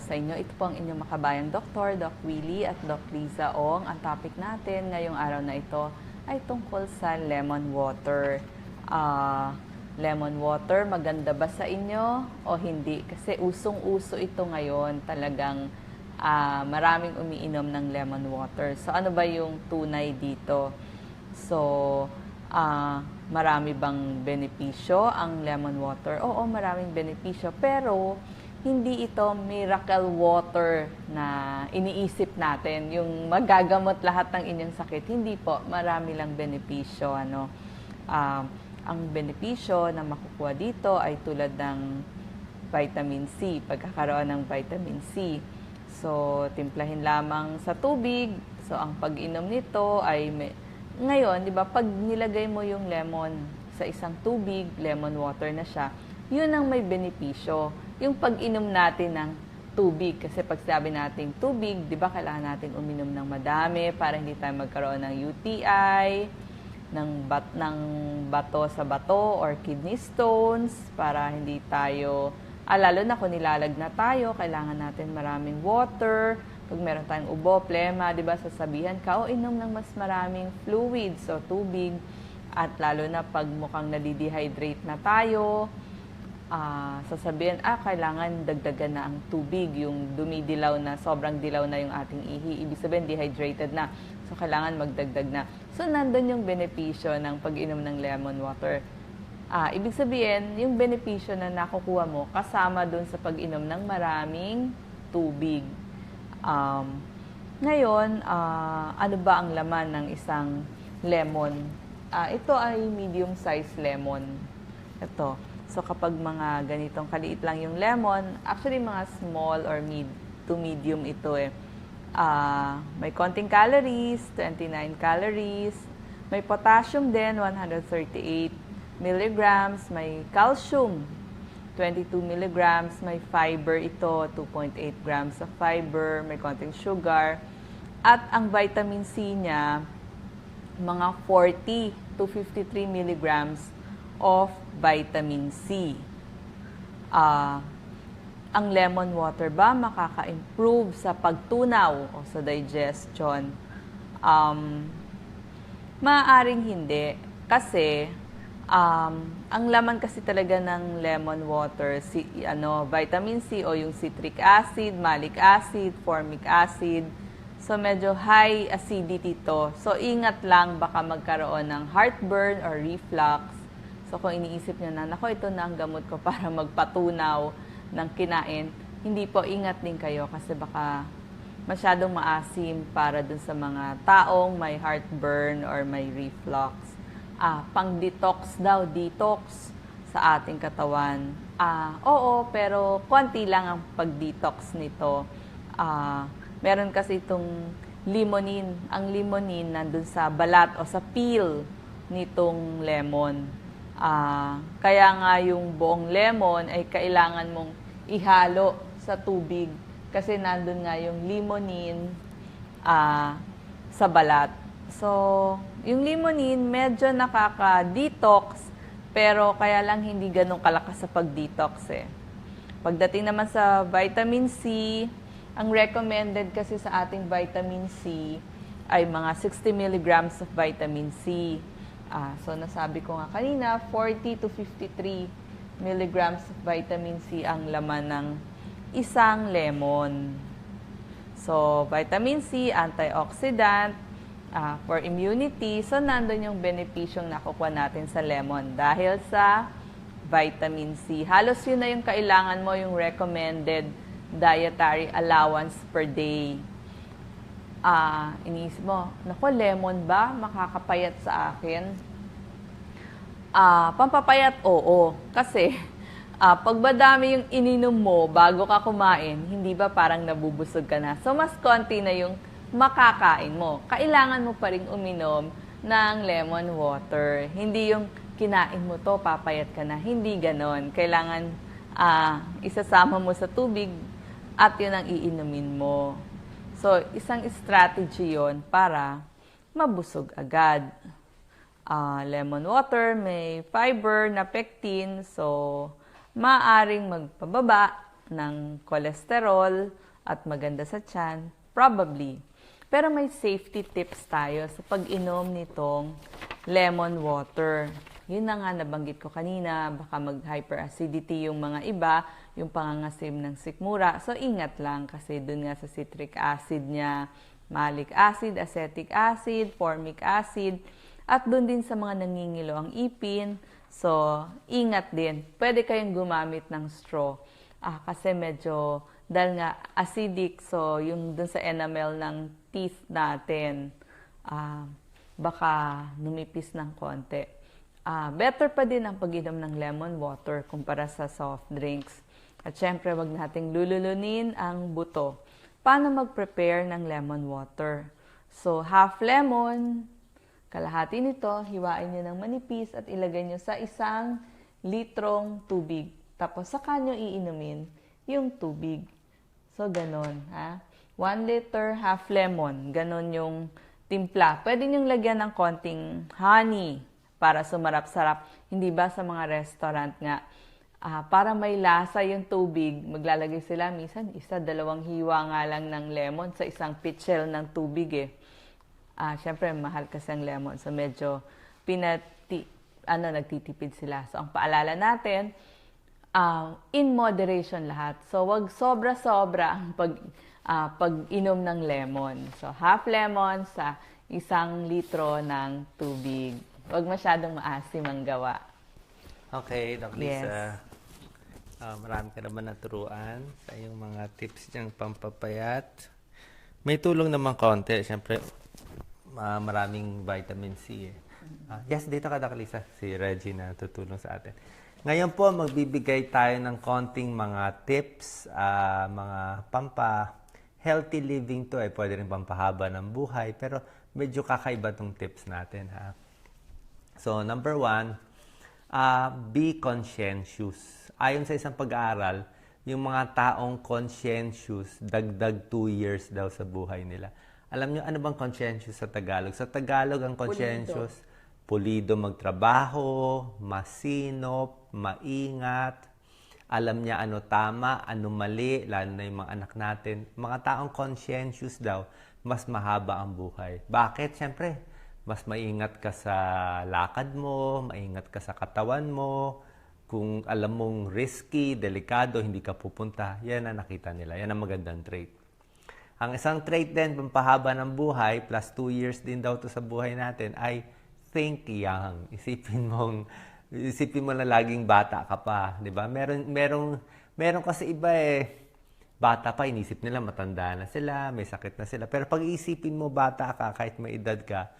sa inyo. Ito po ang inyong makabayang doktor, Doc Willie at Doc Liza Ong. Ang topic natin ngayong araw na ito ay tungkol sa lemon water. Ah, lemon water, maganda ba sa inyo o hindi? Kasi usong-uso ito ngayon. Talagang ah, maraming umiinom ng lemon water. So ano ba yung tunay dito? So, ah, marami bang benepisyo ang lemon water? Oo, maraming benepisyo. Pero, hindi ito miracle water na iniisip natin. Yung magagamot lahat ng inyong sakit. Hindi po. Marami lang benepisyo. Ano? Ah, ang benepisyo na makukuha dito ay tulad ng vitamin C, pagkakaroon ng vitamin C. So, timplahin lamang sa tubig. So, ang pag-inom nito ay may, ngayon, di ba, pag nilagay mo yung lemon sa isang tubig, lemon water na siya, yun ang may benepisyo. Yung pag-inom natin ng tubig. Kasi pag sabi natin tubig, di ba, kailangan natin uminom ng madami para hindi tayo magkaroon ng UTI, ng, bat, ng bato sa bato or kidney stones, para hindi tayo, ah, lalo na kung nilalag na tayo, kailangan natin maraming water, pag meron tayong ubo, plema, di ba, sasabihan ka, o inom ng mas maraming fluids, so tubig, at lalo na pag mukhang nadidehydrate na tayo, ah, sasabihin, ah, kailangan dagdagan na ang tubig, yung dumidilaw na, sobrang dilaw na yung ating ihi. Ibig sabihin, dehydrated na. So, kailangan magdagdag na. So, nandun yung benepisyo ng pag-inom ng lemon water. Ah, ibig sabihin, yung benepisyo na nakukuha mo kasama dun sa pag-inom ng maraming tubig. Um, ngayon, ah, ano ba ang laman ng isang lemon? Ah, ito ay medium size lemon. Ito. So kapag mga ganitong kaliit lang yung lemon, actually mga small or mid to medium ito eh. Ah, may konting calories, 29 calories. May potassium din, 138 milligrams. May calcium, 22 milligrams. May fiber ito, 2.8 grams of fiber. May konting sugar. At ang vitamin C niya, mga 40 to 53 milligrams of vitamin C. Ah, ang lemon water ba makaka-improve sa pagtunaw o sa digestion? Um, Maaring hindi. Kasi, um, ang laman kasi talaga ng lemon water, si, ano, vitamin C o yung citric acid, malic acid, formic acid. So, medyo high acidity to. So, ingat lang baka magkaroon ng heartburn or reflux. So, kung iniisip nyo na, nako, ito na ang gamot ko para magpatunaw ng kinain, hindi po, ingat din kayo kasi baka masyadong maasim para dun sa mga taong may heartburn or may reflux. Ah, pang-detox daw, detox sa ating katawan. Ah, oo, pero konti lang ang pag-detox nito. Ah, meron kasi itong limonin. Ang limonin nandun sa balat o sa peel nitong lemon. Ah, kaya nga yung buong lemon ay kailangan mong ihalo sa tubig kasi nandun nga yung limonin ah, sa balat. So, yung limonin medyo nakaka-detox pero kaya lang hindi ganun kalakas sa pag-detox eh. Pagdating naman sa vitamin C, ang recommended kasi sa ating vitamin C ay mga 60 milligrams of vitamin C. Ah, so nasabi ko nga kanina, 40 to 53 milligrams of vitamin C ang laman ng isang lemon. So, vitamin C, antioxidant, ah, for immunity. So, nandun yung benepisyong nakukuha natin sa lemon dahil sa vitamin C. Halos yun na yung kailangan mo, yung recommended dietary allowance per day. Ah, iniisip mo, nako, lemon ba? Makakapayat sa akin? Ah, pampapayat, oo. Kasi, ah, pag madami yung ininom mo bago ka kumain, hindi ba parang nabubusog ka na? So, mas konti na yung makakain mo. Kailangan mo pa rin uminom ng lemon water. Hindi yung kinain mo to, papayat ka na. Hindi ganon. Kailangan ah, isasama mo sa tubig at yun ang iinumin mo. So, isang strategy yon para mabusog agad. Ah, lemon water, may fiber na pectin, so maaring magpababa ng cholesterol at maganda sa tiyan? Probably. Pero may safety tips tayo sa pag-inom nitong lemon water. Yun na nga nabanggit ko kanina, baka mag-hyperacidity yung mga iba, yung pangangasim ng sikmura. So ingat lang kasi dun nga sa citric acid niya, malic acid, acetic acid, formic acid, at dun din sa mga nangingilo ang ipin. So ingat din. Pwede kayong gumamit ng straw ah, kasi medyo dahil nga acidic, so yung dun sa enamel ng teeth natin, ah, baka numipis ng konti. Ah, better pa din ang pag-inom ng lemon water kumpara sa soft drinks. At syempre, wag nating lululunin ang buto. Paano mag-prepare ng lemon water? So, half lemon, kalahati nito, hiwain nyo ng manipis at ilagay nyo sa isang litrong tubig. Tapos, saka nyo iinumin yung tubig. So, ganon, ha? 1 liter, half lemon. Ganon yung timpla. Pwede nyo lagyan ng konting honey para sumarap-sarap. Hindi ba sa mga restaurant nga, ah, para may lasa yung tubig, maglalagay sila minsan isa, dalawang hiwa nga lang ng lemon sa isang pitchel ng tubig eh. Ah, syempre mahal kasi ang lemon. So medyo pinati ano nagtitipid sila. So ang paalala natin, ah, in moderation lahat. So wag sobra-sobra ang pag ah, pag-inom ng lemon. So half lemon sa isang litro ng tubig. Wag masyadong maasim ang gawa. Okay, Doc Yes. Ah, marami ka naman naturuan sa iyong mga tips niyang pampapayat. May tulong naman konti. Siyempre, ah, maraming vitamin C. Eh. Ah, yes, dito ka, Doc Lisa. Si Reggie na tutulong sa atin. Ngayon po, magbibigay tayo ng konting mga tips, ah, mga pampa healthy living to. Eh. Pwede rin pampahaba ng buhay. Pero medyo kakaiba tong tips natin. Ha? So, number one, ah, be conscientious. Ayon sa isang pag-aaral, yung mga taong conscientious, dagdag 2 years daw sa buhay nila. Alam nyo, ano bang conscientious sa Tagalog? Sa Tagalog, ang conscientious, pulido magtrabaho, masinop, maingat, alam niya ano tama, ano mali, lalo na yung mga anak natin. Mga taong conscientious daw, mas mahaba ang buhay. Bakit? Siyempre, mas maingat ka sa lakad mo, maingat ka sa katawan mo. Kung alam mong risky, delikado, hindi ka pupunta, yan ang nakita nila. Yan ang magandang trait. Ang isang trait din, pampahaba ng buhay, plus 2 years din daw to sa buhay natin, ay think young. Isipin mong, isipin mo na laging bata ka pa, di ba? Meron, merong, meron kasi iba eh, bata pa, inisip nila matanda na sila, may sakit na sila. Pero pag iisipin mo bata ka, kahit may edad ka,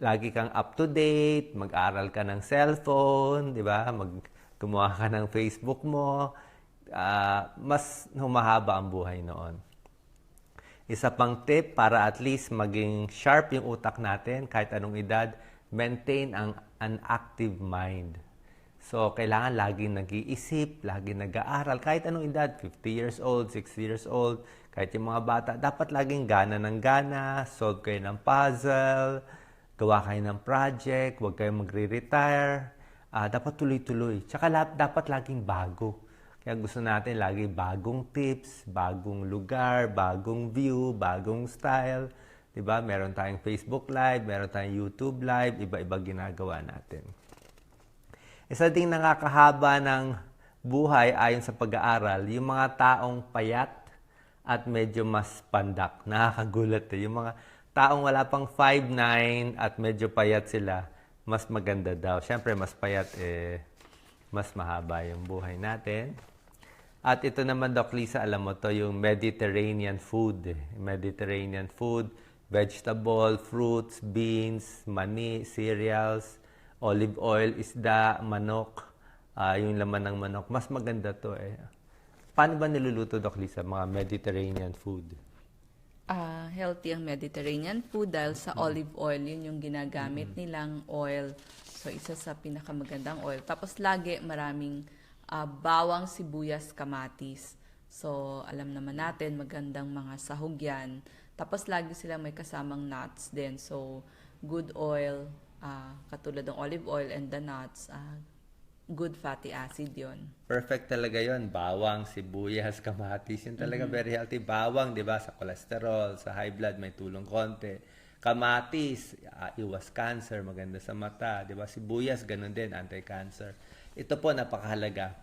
lagi kang up to date, mag-aral ka ng cellphone, di ba? Mag, gumawa ka ng Facebook mo, ah, mas humahaba ang buhay noon. Isa pang tip para at least maging sharp yung utak natin kahit anong edad, maintain ang an active mind. So, kailangan laging nag-iisip, laging nag-aaral, kahit anong edad, 50 years old, 60 years old, kahit yung mga bata, dapat laging gana ng gana, solve kayo ng puzzle, gawa kayo ng project, huwag kayo magre-retire, ah, dapat tuloy-tuloy. Tsaka la- dapat laging bago. Kaya gusto natin lagi bagong tips, bagong lugar, bagong view, bagong style. 'Di ba? Meron tayong Facebook Live, meron tayong YouTube Live, iba-iba ginagawa natin. Isa ding nakakahaba ng buhay ayon sa pag-aaral, yung mga taong payat at medyo mas pandak. Nakakagulat eh. Yung mga taong wala pang 5'9 at medyo payat sila, mas maganda daw. Siyempre, mas payat eh, mas mahaba yung buhay natin. At ito naman, Doc Lisa, alam mo to yung Mediterranean food. Mediterranean food, vegetable, fruits, beans, mani, cereals, olive oil, isda, manok, ah, yung laman ng manok. Mas maganda to eh. Paano ba niluluto, Doc Lisa, mga Mediterranean food? Ah, healthy ang Mediterranean food dahil sa olive oil, yun yung ginagamit nilang oil. So, isa sa pinakamagandang oil. Tapos, lagi maraming ah, bawang, sibuyas, kamatis. So, alam naman natin, magandang mga sahog yan. Tapos, lagi sila may kasamang nuts din. So, good oil, ah, katulad ng olive oil and the nuts, ah, good fatty acid yon. Perfect talaga yon Bawang, sibuyas, kamatis. Yun talaga very healthy. Bawang, di ba, sa cholesterol, sa high blood, may tulong konti. Kamatis, ah, iwas cancer, maganda sa mata. Di ba? Sibuyas, ganun din, anti-cancer. Ito po, napakahalaga.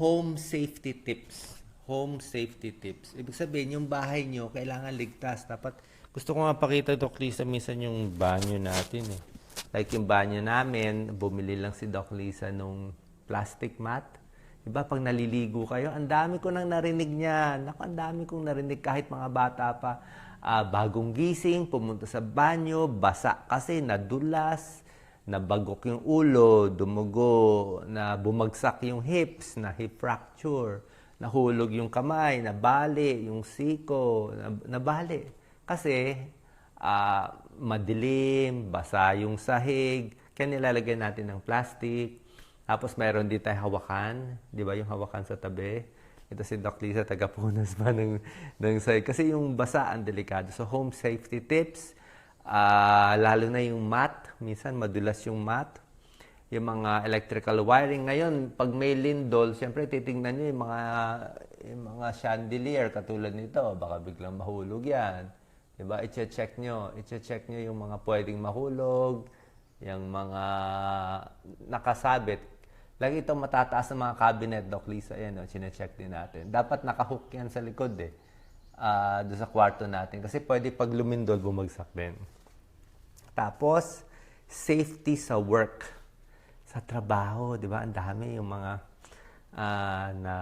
Home safety tips. Home safety tips. Ibig sabihin, yung bahay nyo, kailangan ligtas. Dapat, gusto ko nga pakita, Doc Lisa, minsan yung banyo natin eh. Like yung banyo namin, bumili lang si Doc Lisa nung plastic mat. Diba, pag naliligo kayo, ang dami ko nang narinig niya. Naku, ang dami kong narinig kahit mga bata pa. Ah, bagong gising, pumunta sa banyo, basa kasi, nadulas, nabagok yung ulo, dumugo, na bumagsak yung hips, na hip fracture, nahulog yung kamay, nabali, yung siko, nab- nabali. Kasi, ah, madilim, basa yung sahig, kaya nilalagyan natin ng plastic. Tapos mayroon din tayo hawakan, di ba yung hawakan sa tabi. Ito si Doc Lisa, taga-punas pa ng, ng sahig. Kasi yung basa ang delikado. So home safety tips, ah, lalo na yung mat, minsan madulas yung mat. Yung mga electrical wiring. Ngayon, pag may lindol, siyempre titingnan nyo yung mga, yung mga chandelier katulad nito. Baka biglang mahulog yan. Diba? I-check nyo. I-check nyo yung mga pwedeng mahulog, yung mga nakasabit. Lagi itong matataas ng mga cabinet, Doc Lisa, yan, no? check din natin. Dapat nakahook yan sa likod eh. Ah, doon sa kwarto natin. Kasi pwede pag lumindol, bumagsak din. Tapos, safety sa work. Sa trabaho, di ba? Ang dami yung mga ah, na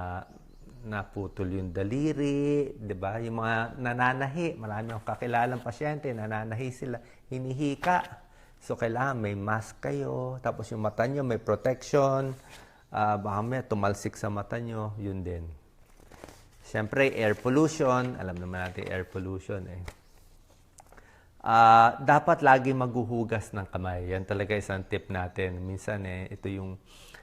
naputol yung daliri, di ba? Yung mga nananahi, marami akong kakilalang pasyente, nananahi sila, hinihika. So, kailangan may mask kayo, tapos yung mata nyo may protection, ah baka may tumalsik sa mata nyo, yun din. Siyempre, air pollution, alam naman natin air pollution eh. Ah, dapat lagi maghuhugas ng kamay. Yan talaga isang tip natin. Minsan eh, ito yung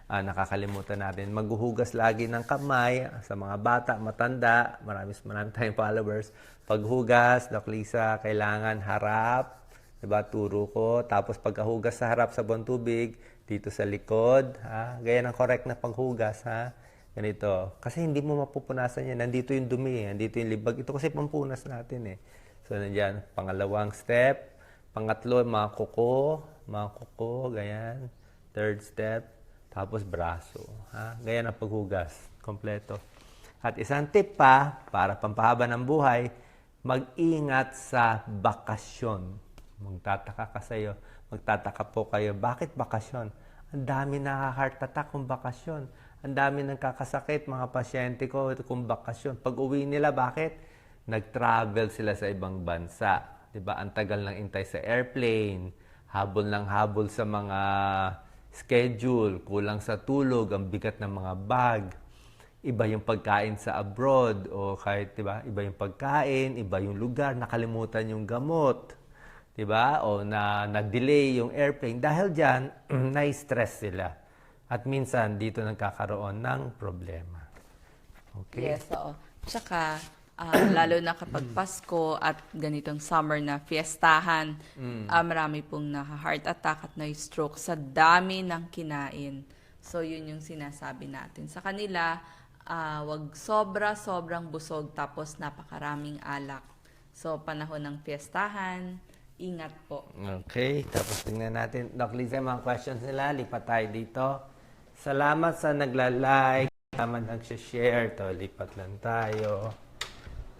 ah, nakakalimutan natin. Maghuhugas lagi ng kamay sa mga bata, matanda. Marami, marami tayong followers. Paghugas, Doc Lisa, kailangan harap. Diba? Turo ko. Tapos pagkahugas sa harap sa buong tubig, dito sa likod. Ha? Gaya ng correct na paghugas. Ha? Ganito. Kasi hindi mo mapupunasan yan. Nandito yung dumi. eh. Nandito yung libag. Ito kasi pampunas natin eh. So, nandiyan. Pangalawang step. Pangatlo, mga kuko. Mga kuko. Ganyan. Third step. Tapos braso. Ha? Ganyan ang paghugas. Kompleto. At isang tip pa, para pampahaba ng buhay, mag-ingat sa bakasyon. Magtataka ka sa'yo. Magtataka po kayo, bakit bakasyon? Ang dami nakaka-heart attack kung bakasyon. Ang dami nagkakasakit, mga pasyente ko, kung bakasyon. Pag uwi nila, bakit? Nag-travel sila sa ibang bansa. 'Di ba Ang tagal ng intay sa airplane. Habol ng habol sa mga schedule. Kulang sa tulog. Ang bigat ng mga bag. Iba yung pagkain sa abroad. O kahit, 'di ba Iba yung pagkain. Iba yung lugar. Nakalimutan yung gamot. 'di ba? O na na-delay yung airplane dahil diyan na-stress sila. At minsan dito nagkakaroon ng problema. Okay? Yes, oo. Tsaka, ah, lalo na kapag Pasko at ganitong summer na fiestahan, ah, marami pong naka-heart attack at na-stroke sa dami ng kinain. So, yun yung sinasabi natin. Sa kanila, ah, wag sobra-sobrang busog tapos napakaraming alak. So, panahon ng fiestahan, ingat po. Okay, tapos tingnan natin. Doc Lisa, mga questions nila. Lipat tayo dito. Salamat sa nagla-like. Salamat nag-share. To, lipat lang tayo.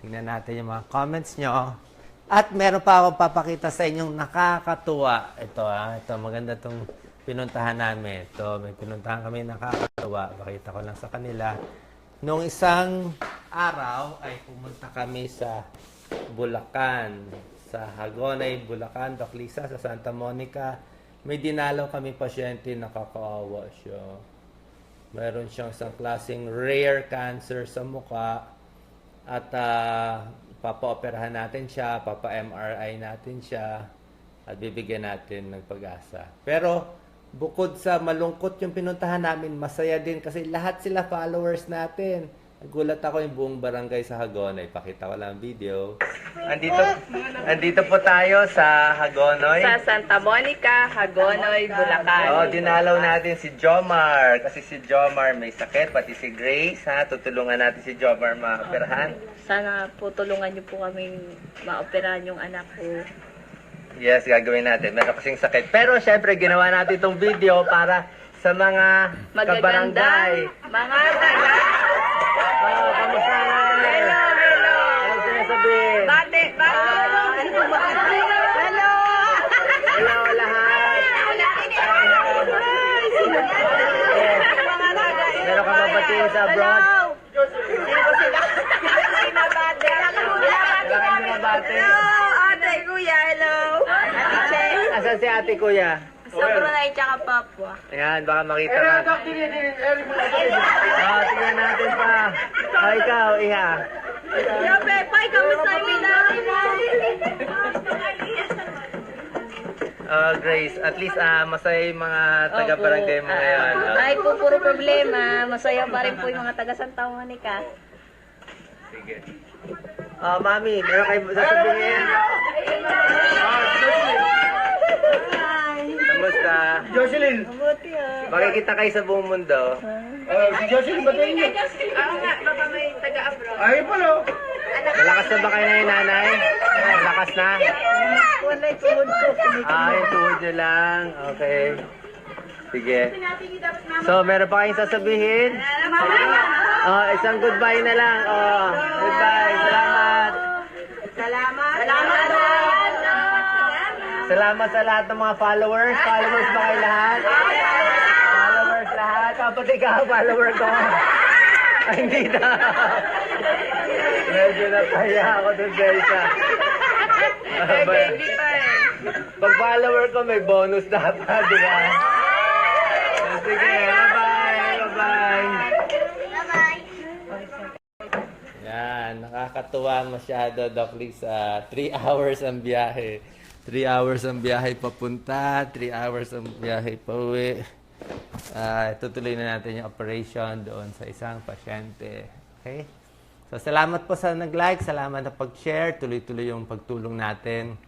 Tingnan natin yung mga comments nyo. At meron pa akong papakita sa inyong nakakatuwa. Ito ah, ito maganda tong pinuntahan namin. Ito, may pinuntahan kami nakakatuwa. Pakita ko lang sa kanila. Noong isang araw ay pumunta kami sa Bulacan. Sa Hagonay, Bulacan, Doc Lisa, sa Santa Monica. May dinalaw kami pasyente, nakakaawa siya. Meron siyang isang klaseng rare cancer sa muka. At ah, papa-operahan natin siya, papa-MRI natin siya, at bibigyan natin ng pag-asa. Pero bukod sa malungkot yung pinuntahan namin, masaya din kasi lahat sila followers natin. Gulat ako yung buong barangay sa Hagonoy. Pakita ko lang ang video. Andito, andito po tayo sa Hagonoy. Sa Santa Monica, Hagonoy, Bulacan. Oo, dinalaw natin si Jomar. Kasi si Jomar may sakit, pati si Grace. Ha? Tutulungan natin si Jomar maoperahan. Sana po tulungan niyo po kaming maoperahan yung anak ko. Yes, gagawin natin. Meron kasing sakit. Pero syempre, ginawa natin itong video para sa mga kabarangay. mga taga. Oh, kamusta na? Hello, hello. Ano sinasabihin? Bate, bate. Ano? Hello. Hello lahat. Meron ka mabatiin sa abroad? Sino sila? Sino bate? Wala kang mabate? Hello, ate, kuya, hello. Ate, Asan si ate kuya? sa Brunei tsaka Papua. Ayan, baka makita ka. Ah, tingnan. Ah, ikaw, iha. Yo, Pepay, kamusta yung minari mo? Ah, Grace, at least ah, masaya yung mga taga-barangay mo ngayon. Ah, Ay po, puro problema. Masaya pa rin po yung mga taga Santa Monica. sige. Ah, mami, meron kayo sasabihin? Kamusta? Jocelyn! Mabuti ah. Makikita kayo sa buong mundo. Uh, si Jocelyn ba tayo niya? Oo nga, baka may taga-abroad. Ay, pala! Malakas na ba kayo na yung nanay? Malakas na? Wala yung tuhod ko. Ah, yung tuhod nyo lang. Okay. Sige. So, meron pa kayong sasabihin? Oh, isang goodbye na lang. Oh, goodbye. Salamat. Salamat doon. Salamat sa lahat ng mga followers. Followers ba kayo lahat? Followers lahat. Kapatid ka, follower ko. Ay, hindi na. Medyo napaya ako dun sa isa. Ah, ba- Pag follower ko, may bonus dapat, di ba? Sige, bye-bye. Bye-bye. Yan, nakakatuwa masyado, Doc Lisa. 3 hours ang biyahe. 3 hours ang biyahe papunta, 3 hours ang biyahe pa uwi. Ah, tutuloy na natin yung operation doon sa isang pasyente. Okay? So, salamat po sa nag-like, salamat na pag-share, tuloy-tuloy yung pagtulong natin.